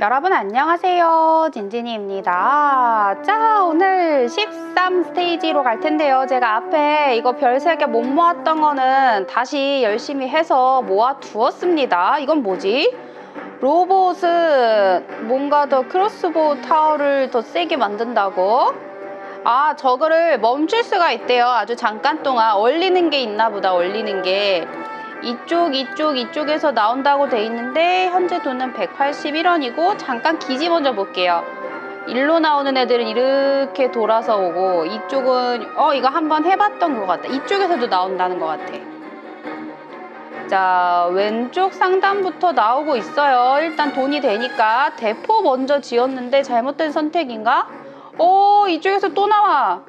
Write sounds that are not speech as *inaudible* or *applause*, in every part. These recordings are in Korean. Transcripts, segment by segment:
여러분 안녕하세요. 진진이입니다. 자 오늘 13 스테이지로 갈 텐데요. 제가 앞에 이거 별 3개 못 모았던 거는 다시 열심히 해서 모아 두었습니다. 이건 뭐지? 로봇은 뭔가 더 크로스보우 타워를 더 세게 만든다고? 아 저거를 멈출 수가 있대요. 아주 잠깐 동안. 얼리는 게 있나 보다 얼리는 게 이쪽 이쪽 이쪽에서 나온다고 돼 있는데 현재 돈은 181원이고 잠깐 기지 먼저 볼게요. 일로 나오는 애들은 이렇게 돌아서 오고 이쪽은 어 이거 한번 해봤던 것 같다. 이쪽에서도 나온다는 것 같아. 자 왼쪽 상단부터 나오고 있어요. 일단 돈이 되니까 대포 먼저 지었는데 잘못된 선택인가? 오 이쪽에서 또 나와.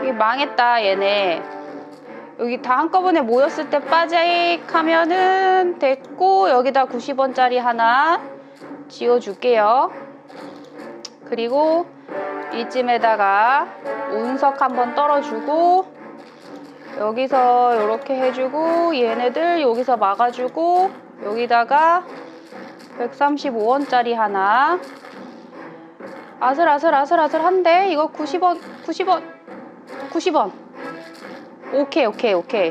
이게 망했다 얘네 여기 다 한꺼번에 모였을 때 빠직 하면은 됐고 여기다 90원짜리 하나 지어줄게요. 그리고 이쯤에다가 운석 한번 떨어주고 여기서 이렇게 해주고 얘네들 여기서 막아주고 여기다가 135원짜리 하나. 아슬아슬아슬아슬한데? 이거 90원 90원 90원 오케이 오케이 오케이.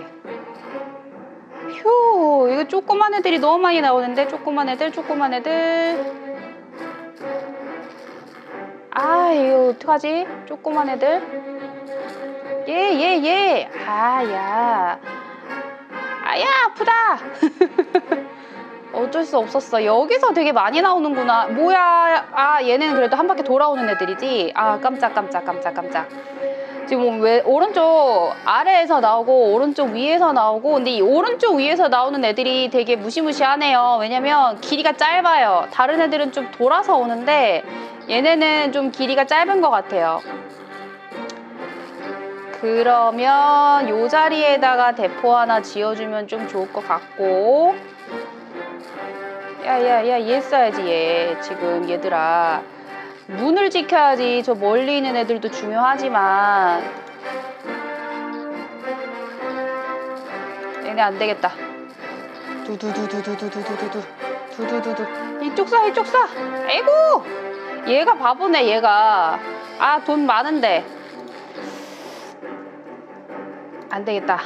휴 이거 조그만 애들이 너무 많이 나오는데? 조그만 애들 조그만 애들. 아 이거 어떡하지? 조그만 애들. 예예 예. 아야. 아야 아프다. *laughs* 어쩔 수 없었어. 여기서 되게 많이 나오는구나. 뭐야. 아 얘네는 그래도 한 바퀴 돌아오는 애들이지? 아 깜짝 깜짝 깜짝 깜짝 지금 왜 오른쪽 아래에서 나오고 오른쪽 위에서 나오고 근데 이 오른쪽 위에서 나오는 애들이 되게 무시무시하네요. 왜냐면 길이가 짧아요. 다른 애들은 좀 돌아서 오는데 얘네는 좀 길이가 짧은 것 같아요. 그러면 요 자리에다가 대포 하나 지어주면 좀 좋을 것 같고. 야야야 얘 써야지 얘. 지금 얘들아 문을 지켜야지 저 멀리 있는 애들도 중요하지만. 얘네 안 되겠다. 두두두두두두두두두 두 두두두 이쪽 쏴 이쪽 쏴 아이고! 얘가 바보네 얘가. 아 돈 많은데. 안 되겠다.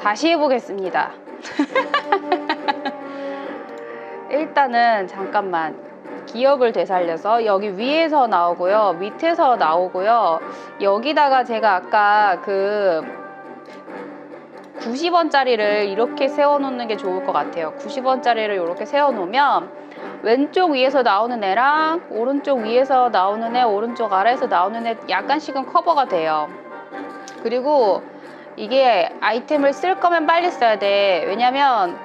다시 해보겠습니다. *laughs* 일단은 잠깐만 기억을 되살려서 여기 위에서 나오고요 밑에서 나오고요. 여기다가 제가 아까 그 90원짜리를 이렇게 세워놓는 게 좋을 것 같아요. 90원짜리를 이렇게 세워놓으면 왼쪽 위에서 나오는 애랑 오른쪽 위에서 나오는 애 오른쪽 아래에서 나오는 애 약간씩은 커버가 돼요. 그리고 이게 아이템을 쓸 거면 빨리 써야 돼. 왜냐면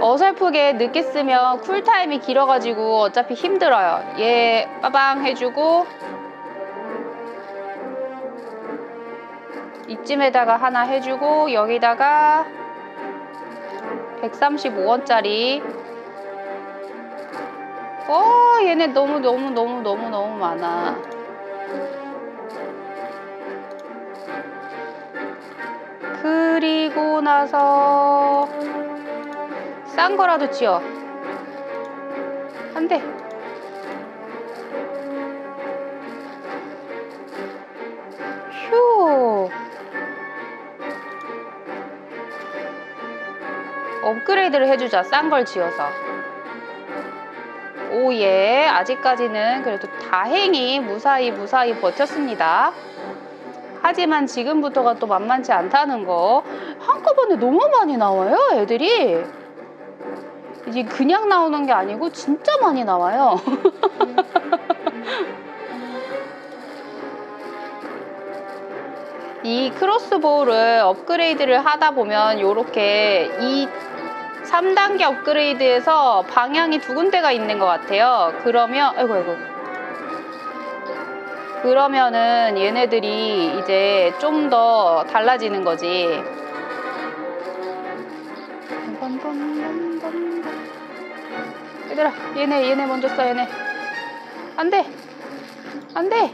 어설프게 늦게 쓰면 쿨타임이 길어가지고 어차피 힘들어요. 얘 빠방 해주고 이쯤에다가 하나 해주고 여기다가 135원짜리 어 얘네 너무 너무 너무 너무 너무 많아 그리고 나서 싼 거라도 지어. 안 돼. 휴. 업그레이드를 해주자. 싼 걸 지어서. 오예. 아직까지는 그래도 다행히 무사히 무사히 버텼습니다. 하지만 지금부터가 또 만만치 않다는 거. 한꺼번에 너무 많이 나와요, 애들이. 이게 그냥 나오는 게 아니고 진짜 많이 나와요. *laughs* 이 크로스보우를 업그레이드를 하다 보면 이렇게 이 3단계 업그레이드에서 방향이 두 군데가 있는 것 같아요. 그러면 아이고 아이고 그러면은 얘네들이 이제 좀 더 달라지는 거지. 얘들아 얘네 얘네 먼저 써 얘네. 안돼. 안돼.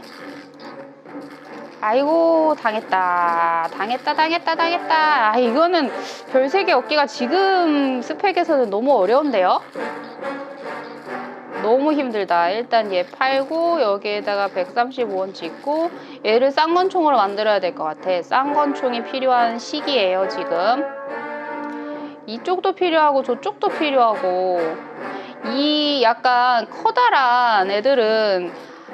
아이고 당했다. 당했다 당했다 당했다. 아 이거는 별세개 얻기가 지금 스펙에서는 너무 어려운데요? 너무 힘들다. 일단 얘 팔고 여기에다가 135원 짓고 얘를 쌍권총으로 만들어야 될 것 같아. 쌍권총이 필요한 시기예요 지금. 이쪽도 필요하고 저쪽도 필요하고 이 약간 커다란 애들은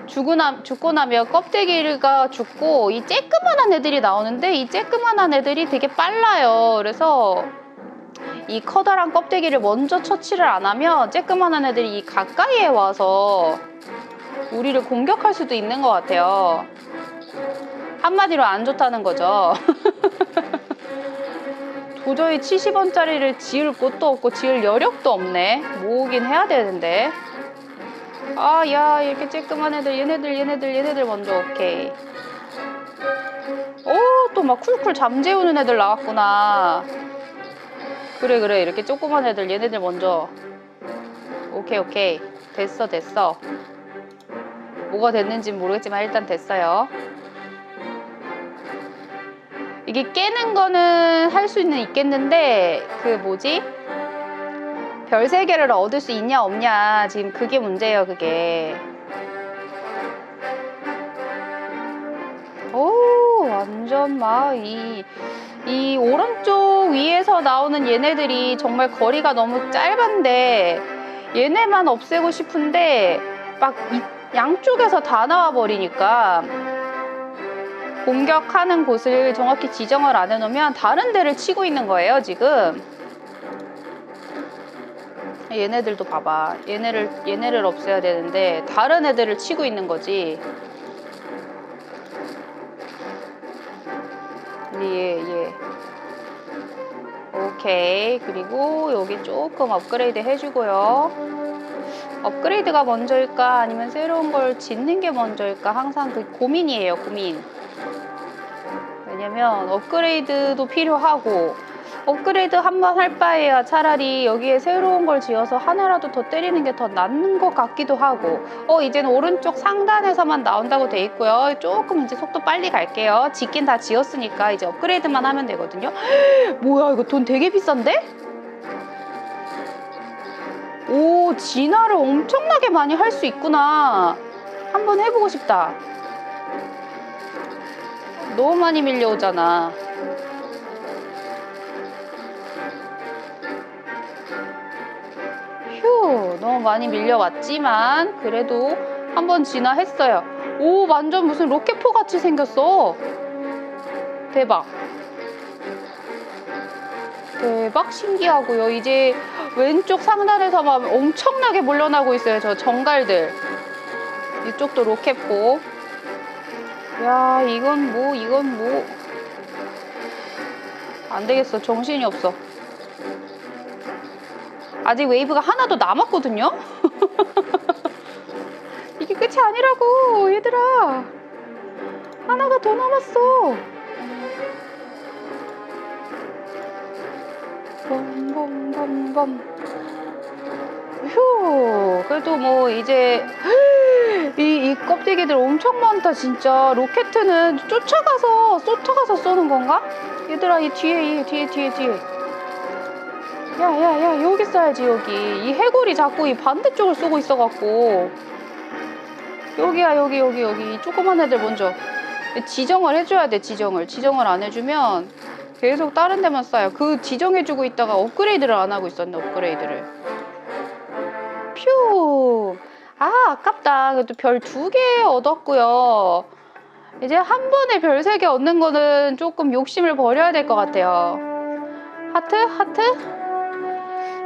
죽고, 나, 죽고 나면 껍데기가 죽고 이 쬐끄만한 애들이 나오는데 이 쬐끄만한 애들이 되게 빨라요. 그래서 이 커다란 껍데기를 먼저 처치를 안 하면 쬐끄만한 애들이 이 가까이에 와서 우리를 공격할 수도 있는 것 같아요. 한마디로 안 좋다는 거죠. *laughs* 도저히 70원짜리를 지을 곳도 없고 지을 여력도 없네. 모으긴 해야 되는데. 아, 야, 이렇게 쬐끄만 애들, 얘네들, 얘네들, 얘네들 먼저, 오케이. 오, 또 막 쿨쿨 잠재우는 애들 나왔구나. 그래, 그래. 이렇게 조그만 애들, 얘네들 먼저. 오케이, 오케이. 됐어, 됐어. 뭐가 됐는지 모르겠지만 일단 됐어요. 이게 깨는 거는 할 수는 있겠는데, 그 뭐지? 별 세 개를 얻을 수 있냐 없냐 지금 그게 문제예요 그게 오 완전 막 이 이 오른쪽 위에서 나오는 얘네들이 정말 거리가 너무 짧은데 얘네만 없애고 싶은데 막 이, 양쪽에서 다 나와 버리니까 공격하는 곳을 정확히 지정을 안 해놓으면 다른 데를 치고 있는 거예요 지금 얘네들도 봐봐. 얘네를 얘네를 없애야 되는데 다른 애들을 치고 있는 거지. 얘 얘. 오케이. 그리고 여기 조금 업그레이드 해주고요. 업그레이드가 먼저일까 아니면 새로운 걸 짓는 게 먼저일까 항상 그 고민이에요 고민. 왜냐면 업그레이드도 필요하고 업그레이드 한 번 할 바에야 차라리 여기에 새로운 걸 지어서 하나라도 더 때리는 게 더 낫는 것 같기도 하고. 어 이제는 오른쪽 상단에서만 나온다고 돼 있고요. 조금 이제 속도 빨리 갈게요. 짓긴 다 지었으니까 이제 업그레이드만 하면 되거든요. *gasps* 뭐야 이거 돈 되게 비싼데? 오 진화를 엄청나게 많이 할 수 있구나. 한번 해보고 싶다 너무 많이 밀려오잖아. 휴 너무 많이 밀려왔지만 그래도 한 번 진화했어요. 오 완전 무슨 로켓포 같이 생겼어. 대박. 대박 신기하고요. 이제 왼쪽 상단에서 막 엄청나게 몰려나고 있어요 저 정갈들. 이쪽도 로켓포 야 이건 뭐 이건 뭐 안되겠어 정신이 없어 아직 웨이브가 하나 더 남았거든요? *laughs* 이게 끝이 아니라고, 얘들아. 하나가 더 남았어. 범범범범. 휴, 그래도 뭐 이제 이, 이 껍데기들 엄청 많다 진짜. 로켓은 쫓아가서 쫓아가서 쏘는 건가? 얘들아 이 뒤에 이 뒤에 뒤에 뒤에. 야야야 여기 써야지 여기. 이 해골이 자꾸 이 반대쪽을 쏘고 있어갖고. 여기야 여기 여기 여기. 이 조그만 애들 먼저. 지정을 해줘야 돼 지정을. 지정을 안 해주면 계속 다른 데만 쏴요. 그 지정해주고 있다가 업그레이드를 안 하고 있었네 업그레이드를. 퓨 아 아깝다 그래도 별 두 개 얻었고요 이제 한 번에 별 세 개 얻는 거는 조금 욕심을 버려야 될 것 같아요 하트 하트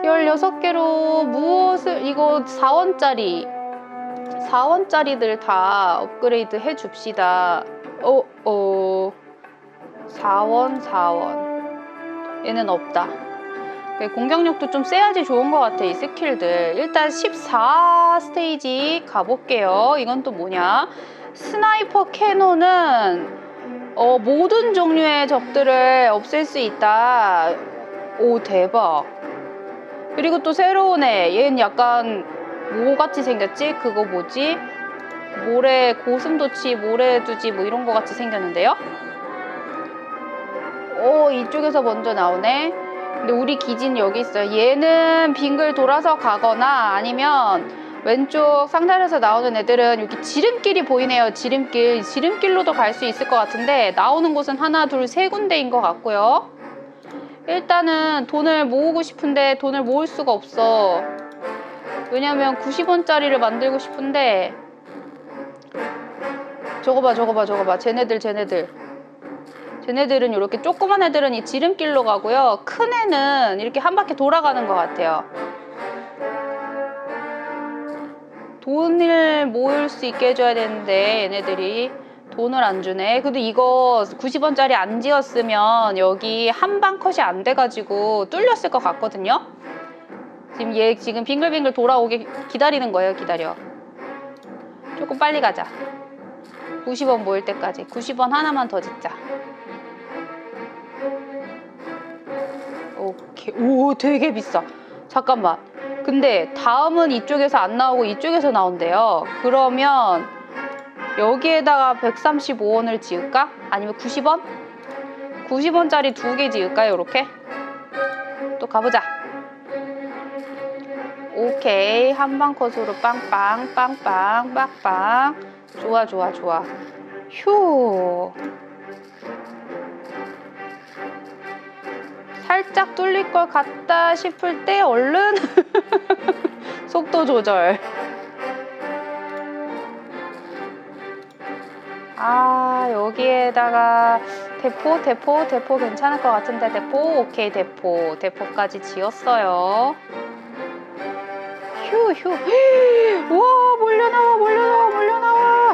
16개로 무엇을 이거 4원짜리 4원짜리들 다 업그레이드 해 줍시다. 어, 어. 4원, 4원. 얘는 없다. 공격력도 좀 세야지 좋은 것 같아, 이 스킬들. 일단 14 스테이지 가볼게요. 이건 또 뭐냐? 스나이퍼 캐논은 어, 모든 종류의 적들을 없앨 수 있다. 오, 대박. 그리고 또 새로운 애. 얘는 약간 뭐 같이 생겼지? 그거 뭐지? 모래 고슴도치 모래두지 뭐 이런 거 같이 생겼는데요? 오 이쪽에서 먼저 나오네. 근데 우리 기진 여기 있어요. 얘는 빙글 돌아서 가거나 아니면 왼쪽 상단에서 나오는 애들은 여기 지름길이 보이네요. 지름길. 지름길로도 갈 수 있을 것 같은데 나오는 곳은 하나, 둘, 세 군데인 것 같고요. 일단은 돈을 모으고 싶은데 돈을 모을 수가 없어. 왜냐면 90원짜리를 만들고 싶은데 저거 봐 저거 봐 저거 봐 쟤네들 쟤네들 쟤네들은 이렇게 조그만 애들은 이 지름길로 가고요. 큰 애는 이렇게 한 바퀴 돌아가는 것 같아요. 돈을 모을 수 있게 해줘야 되는데 얘네들이 돈을 안 주네. 근데 이거 90원짜리 안 지었으면 여기 한 방 컷이 안 돼가지고 뚫렸을 것 같거든요. 지금 얘 지금 빙글빙글 돌아오게 기다리는 거예요. 기다려. 조금 빨리 가자. 90원 모일 때까지. 90원 하나만 더 짓자 오케이. 오 되게 비싸. 잠깐만. 근데 다음은 이쪽에서 안 나오고 이쪽에서 나온대요. 그러면 여기에다가 135원을 지을까? 아니면 90원? 90원짜리 두 개 지을까요 이렇게? 또 가보자. 오케이. 한방 컷으로 빵빵 빵빵 빵빵. 좋아 좋아 좋아. 휴 살짝 뚫릴 것 같다 싶을 때 얼른 *laughs* 속도 조절. 아 여기에다가 대포 대포 대포 괜찮을 것 같은데 대포? 오케이 대포. 대포까지 지었어요. 휴휴. *gasps* 와 몰려나와 몰려나와 몰려나와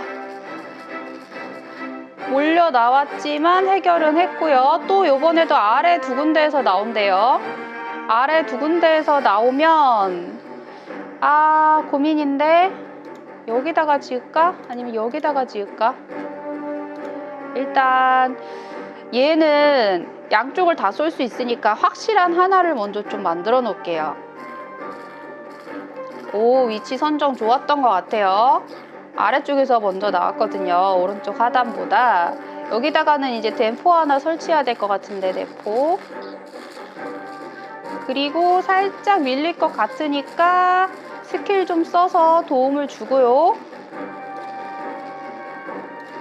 몰려 나왔지만 해결은 했고요. 또 요번에도 아래 두 군데에서 나온대요. 아래 두 군데에서 나오면 아 고민인데 여기다가 지을까? 아니면 여기다가 지을까? 일단 얘는 양쪽을 다 쏠 수 있으니까 확실한 하나를 먼저 좀 만들어 놓을게요. 오 위치 선정 좋았던 것 같아요 아래쪽에서 먼저 나왔거든요. 오른쪽 하단보다. 여기다가는 이제 대포 하나 설치해야 될 것 같은데 대포. 그리고 살짝 밀릴 것 같으니까 스킬 좀 써서 도움을 주고요.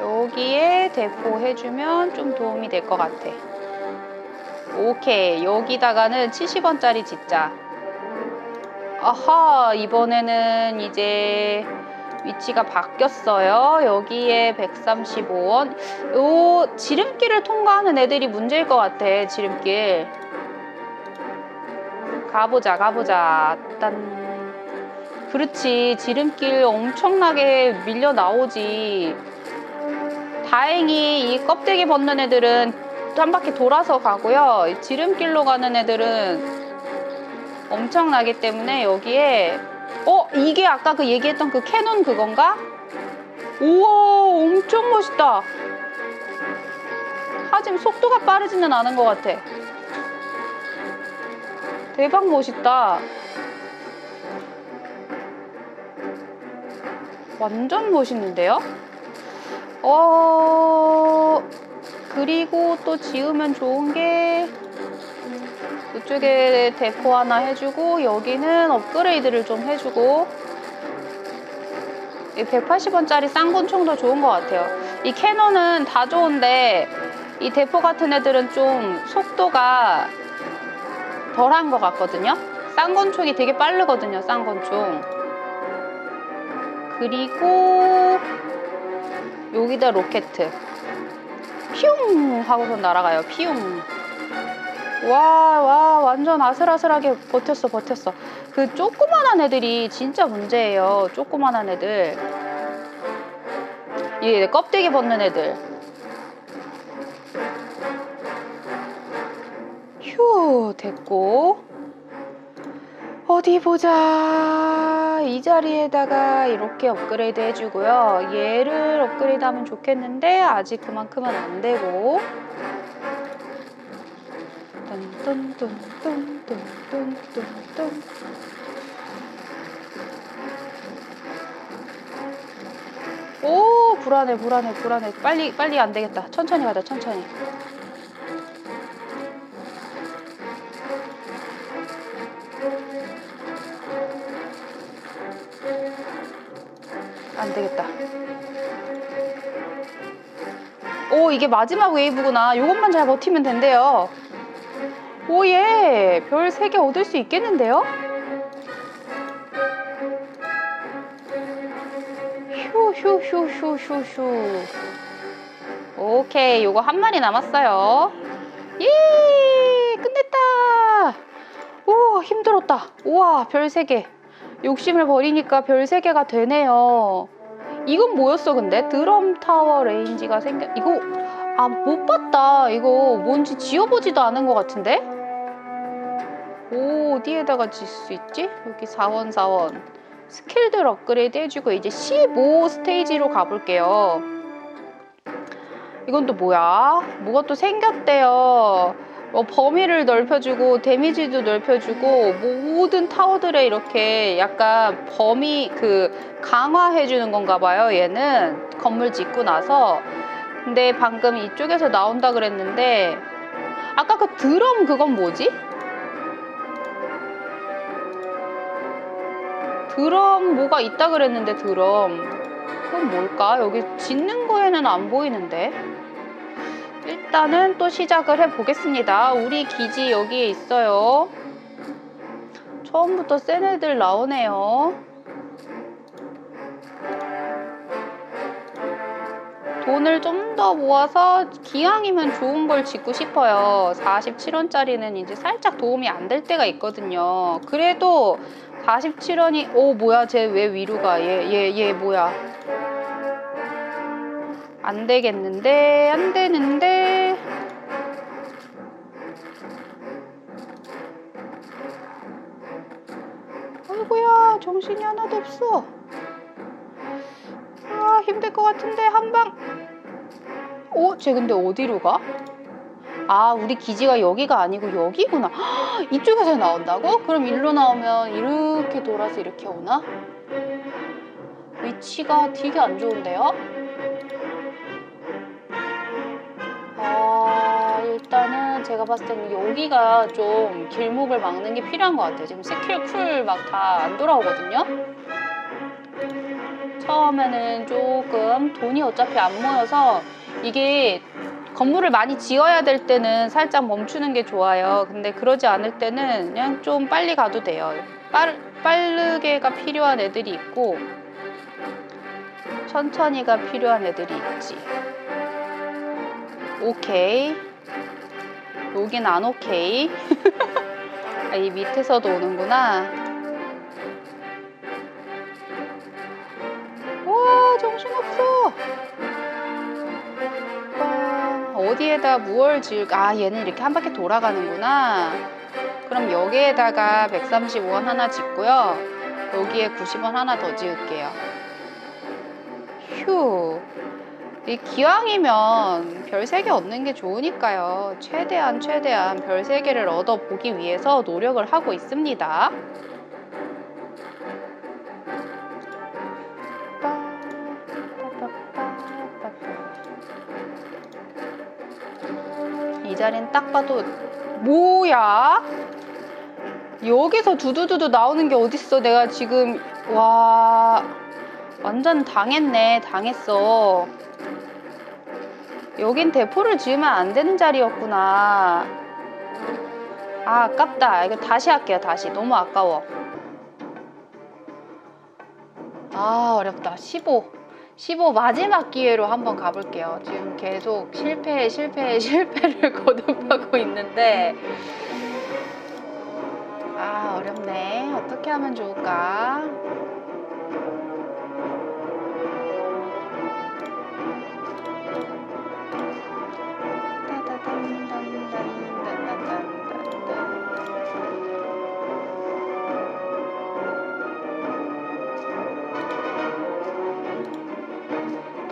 여기에 대포 해주면 좀 도움이 될 것 같아. 오케이. 여기다가는 70원짜리 짓자. 아하 이번에는 이제 위치가 바뀌었어요. 여기에 135원. 요 지름길을 통과하는 애들이 문제일 것 같아 지름길. 가보자 가보자. 딴. 그렇지 지름길 엄청나게 밀려 나오지. 다행히 이 껍데기 벗는 애들은 한 바퀴 돌아서 가고요. 이 지름길로 가는 애들은 엄청나기 때문에 여기에 어 이게 아까 그 얘기했던 그 캐논 그건가? 우와 엄청 멋있다 하지만 속도가 빠르지는 않은 것 같아 대박 멋있다 완전 멋있는데요? 어 그리고 또 지으면 좋은 게 이쪽에 대포 하나 해주고 여기는 업그레이드를 좀 해주고. 이 180원짜리 쌍권총도 좋은 것 같아요. 이 캐논은 다 좋은데 이 대포 같은 애들은 좀 속도가 덜한 것 같거든요. 쌍권총이 되게 빠르거든요 쌍권총 그리고 여기다 로켓. 피웅 하고서 날아가요 피웅 와, 와, 완전 아슬아슬하게 버텼어, 버텼어. 그 조그만한 애들이 진짜 문제예요. 조그만한 애들. 얘 껍데기 벗는 애들. 휴, 됐고. 어디 보자. 이 자리에다가 이렇게 업그레이드 해주고요. 얘를 업그레이드 하면 좋겠는데, 아직 그만큼은 안 되고. 뚠뚠뚠뚠뚠뚠뚠 불안해 불안해 불안해. 빨리 빨리 안 되겠다. 천천히 가자 천천히. 안 되겠다. 오 이게 마지막 웨이브구나. 요것만 잘 버티면 된대요 오예 별 3개 얻을 수 있겠는데요? 휴휴휴휴휴휴. 오케이 요거 한 마리 남았어요. 예 끝냈다. 오 힘들었다. 우와 별 3개. 욕심을 버리니까 별 3개가 되네요. 이건 뭐였어 근데? 드럼 타워 레인지가 생겨 이거 아 못 봤다. 이거 뭔지 지어보지도 않은 것 같은데 오 어디에다가 질 수 있지 여기 4원 4원 스킬들 업그레이드 해주고 이제 15 스테이지로 가볼게요. 이건 또 뭐야? 뭐가 또 생겼대요. 뭐 범위를 넓혀주고 데미지도 넓혀주고 모든 타워들에 이렇게 약간 범위 그 강화해주는 건가 봐요. 얘는 건물 짓고 나서 근데 방금 이쪽에서 나온다 그랬는데 아까 그 드럼 그건 뭐지? 드럼 뭐가 있다 그랬는데 드럼. 그건 뭘까? 여기 짓는 거에는 안 보이는데. 일단은 또 시작을 해 보겠습니다. 우리 기지 여기에 있어요. 처음부터 센 애들 나오네요. 돈을 좀 더 모아서 기왕이면 좋은 걸 짓고 싶어요. 47원짜리는 이제 살짝 도움이 안 될 때가 있거든요. 그래도 47원이 오 뭐야 쟤 왜 위로 가? 얘 얘 얘 뭐야? 안 되겠는데 안 되는데 아이고야 정신이 하나도 없어 아 힘들 것 같은데 한방 오? 쟤 근데 어디로 가? 아, 우리 기지가 여기가 아니고 여기구나. 헉, *gasps* 이쪽에서 나온다고? 그럼 일로 나오면 이렇게 돌아서 이렇게 오나? 위치가 되게 안 좋은데요? 아, 일단은 제가 봤을 때는 여기가 좀 길목을 막는 게 필요한 것 같아요. 지금 스킬 쿨 막 다 안 돌아오거든요? 처음에는 조금 돈이 어차피 안 모여서 이게 건물을 많이 지어야 될 때는 살짝 멈추는 게 좋아요. 근데 그러지 않을 때는 그냥 좀 빨리 가도 돼요. 빠르, 빠르게가 필요한 애들이 있고 천천히가 필요한 애들이 있지. 오케이. 여긴 안 오케이. *laughs* 아, 이 밑에서도 오는구나. 어디에다 무얼 지을까? 아, 얘는 이렇게 한 바퀴 돌아가는구나. 그럼 여기에다가 135원 하나 짓고요. 여기에 90원 하나 더 지을게요. 휴. 이 기왕이면 별 3개 얻는 게 좋으니까요. 최대한 최대한 별 3개를 얻어보기 위해서 노력을 하고 있습니다. 이 자리는 딱 봐도 뭐야? 여기서 두두두두 나오는 게 어딨어? 내가 지금 와 완전 당했네 당했어. 여긴 대포를 지으면 안 되는 자리였구나. 아 아깝다. 이거 다시 할게요 다시. 너무 아까워. 아 어렵다. 15 15 마지막 기회로 한번 가볼게요. 지금 계속 실패, 실패, *laughs* 실패를 거듭하고 있는데 아 어렵네. 어떻게 하면 좋을까?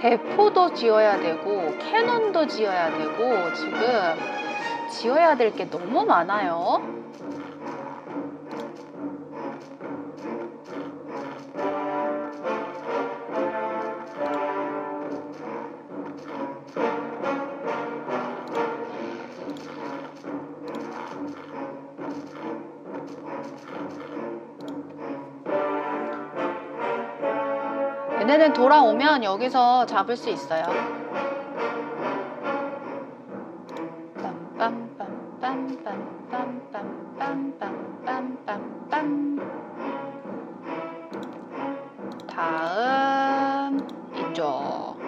대포도 지어야 되고 캐논도 지어야 되고 지금 지어야 될 게 너무 많아요. 얘네는 돌아오면 여기서 잡을 수 있어요. 다음 이쪽.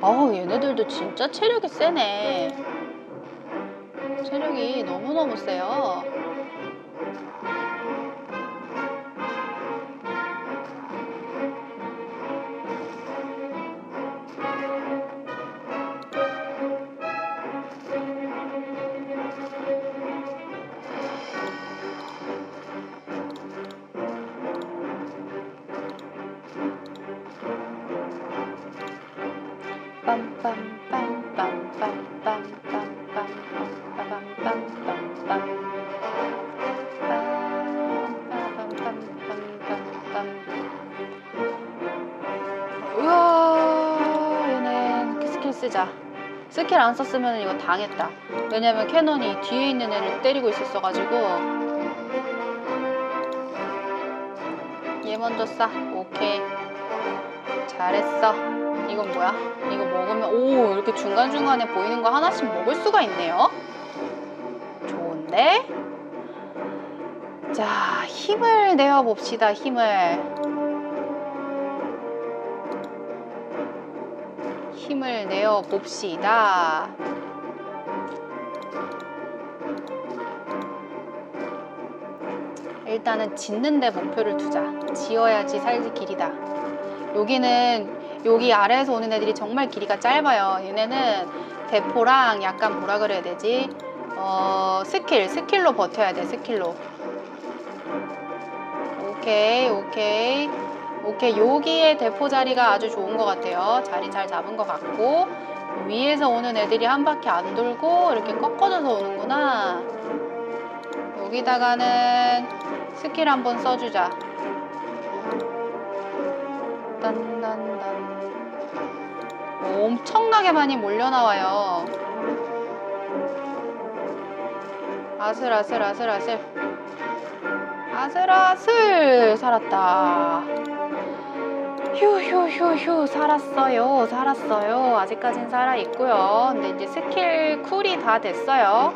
어우 얘네들도 진짜 체력이 세네. 체력이 너무너무 세요. 우와 스킬 안 썼으면 이거 당했다. 왜냐면 캐논이 뒤에 있는 애를 때리고 있었어가지고. 얘 먼저 쏴. 오케이. 잘했어. 이건 뭐야? 이거 먹으면 오 이렇게 중간중간에 보이는 거 하나씩 먹을 수가 있네요. 좋은데? 자 힘을 내어 봅시다 힘을 힘을 내어 봅시다 일단은 짓는데 목표를 두자 지어야지 살기 길이다 여기는 여기 아래에서 오는 애들이 정말 길이가 짧아요. 얘네는 대포랑 약간 뭐라 그래야 되지? 어, 스킬, 스킬로 버텨야 돼, 스킬로. 오케이, 오케이. 오케이, 여기에 대포 자리가 아주 좋은 것 같아요. 자리 잘 잡은 것 같고. 위에서 오는 애들이 한 바퀴 안 돌고 이렇게 꺾어져서 오는구나. 여기다가는 스킬 한번 써주자. 딴딴딴 엄청나게 많이 몰려 나와요. 아슬아슬 아슬아슬 아슬아슬 살았다. 휴휴휴휴 살았어요 살았어요 아직까진 살아 있고요. 근데 이제 스킬 쿨이 다 됐어요.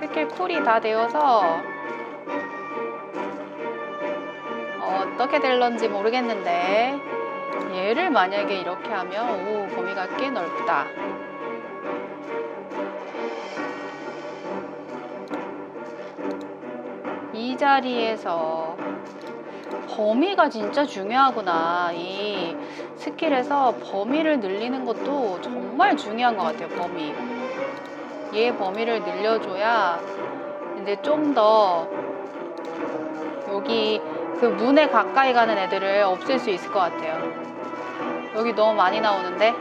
스킬 쿨이 다 되어서 어떻게 될런지 모르겠는데 얘를 만약에 이렇게 하면 오 범위가 꽤 넓다 이 자리에서 범위가 진짜 중요하구나 이 스킬에서 범위를 늘리는 것도 정말 중요한 것 같아요 범위 얘 범위를 늘려줘야 이제 좀 더 여기 그 문에 가까이 가는 애들을 없앨 수 있을 것 같아요. 여기 너무 많이 나오는데.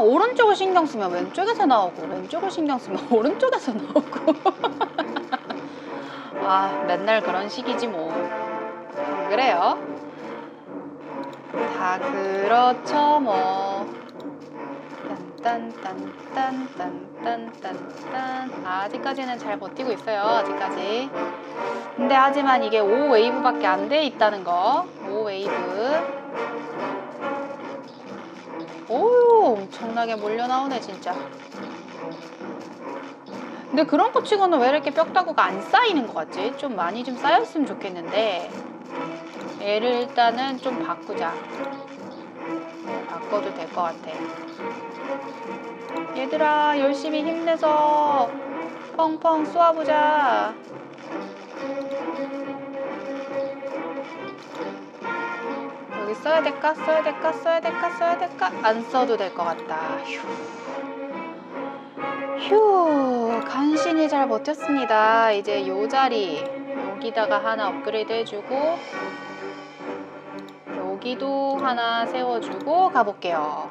항상 오른쪽을 신경 쓰면 왼쪽에서 나오고 왼쪽을 신경 쓰면 *laughs* 오른쪽에서 나오고. *laughs* 아 맨날 그런 식이지 뭐. 그래요? 다 그렇죠 뭐. 딴딴딴딴딴딴딴 아직까지는 잘 버티고 있어요 아직까지. 근데 하지만 이게 5웨이브밖에 안 돼 있다는 거. 5웨이브 오 엄청나게 몰려 나오네 진짜. 근데 그런 거 치고는 왜 이렇게 뼈다구가 안 쌓이는 것 같지? 좀 많이 좀 쌓였으면 좋겠는데. 얘를 일단은 좀 바꾸자. 네, 바꿔도 될 것 같아. 얘들아 열심히 힘내서 펑펑 쏘아보자 여기 써야 될까? 써야 될까? 써야 될까? 써야 될까? 안 써도 될 것 같다 휴. 휴 간신히 잘 버텼습니다 이제 요 자리 여기다가 하나 업그레이드 해주고 여기도 하나 세워주고 가볼게요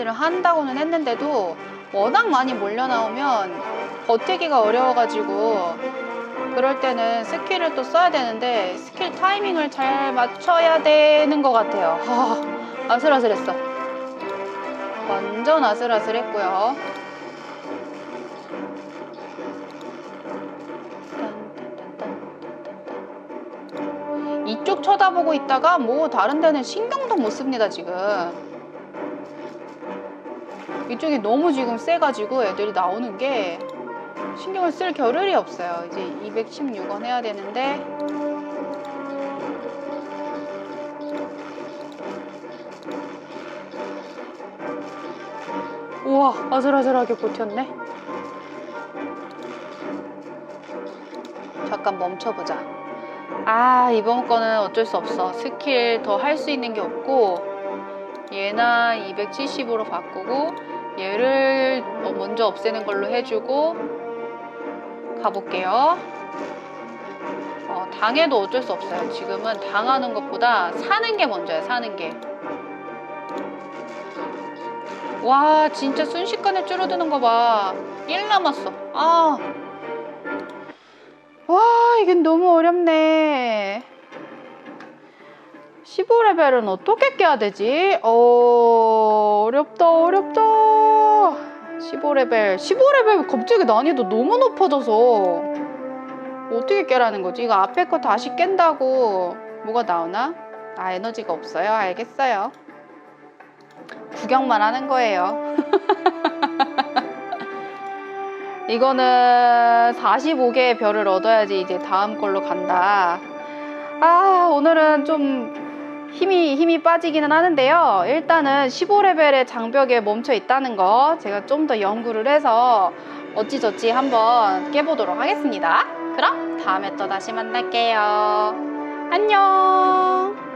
업그레이드를 한다고는 했는데도 워낙 많이 몰려 나오면 버티기가 어려워가지고 그럴 때는 스킬을 또 써야 되는데 스킬 타이밍을 잘 맞춰야 되는 것 같아요. 아, 아슬아슬했어. 완전 아슬아슬했고요. 이쪽 쳐다보고 있다가 뭐 다른 데는 신경도 못 씁니다 지금. 이쪽이 너무 지금 세가지고 애들이 나오는 게 신경을 쓸 겨를이 없어요. 이제 216원 해야 되는데 우와 아슬아슬하게 버텼네. 잠깐 멈춰보자. 아 이번 거는 어쩔 수 없어. 스킬 더 할 수 있는 게 없고 얘나 270으로 바꾸고 얘를 어, 먼저 없애는 걸로 해주고 가볼게요. 어, 당해도 어쩔 수 없어요. 지금은 당하는 것보다 사는 게 먼저야, 사는 게. 와, 진짜 순식간에 줄어드는 거 봐. 1 남았어. 아. 와, 이게 너무 어렵네. 15레벨은 어떻게 깨야 되지? 어, 어렵다, 어렵다. 15레벨. 15레벨 갑자기 난이도 너무 높아져서. 어떻게 깨라는 거지? 이거 앞에 거 다시 깬다고 뭐가 나오나? 아, 에너지가 없어요. 알겠어요. 구경만 하는 거예요. *laughs* 이거는 45개의 별을 얻어야지 이제 다음 걸로 간다. 아, 오늘은 좀 힘이, 힘이 빠지기는 하는데요. 일단은 15레벨의 장벽에 멈춰 있다는 거 제가 좀 더 연구를 해서 어찌저찌 한번 깨보도록 하겠습니다. 그럼 다음에 또 다시 만날게요. 안녕!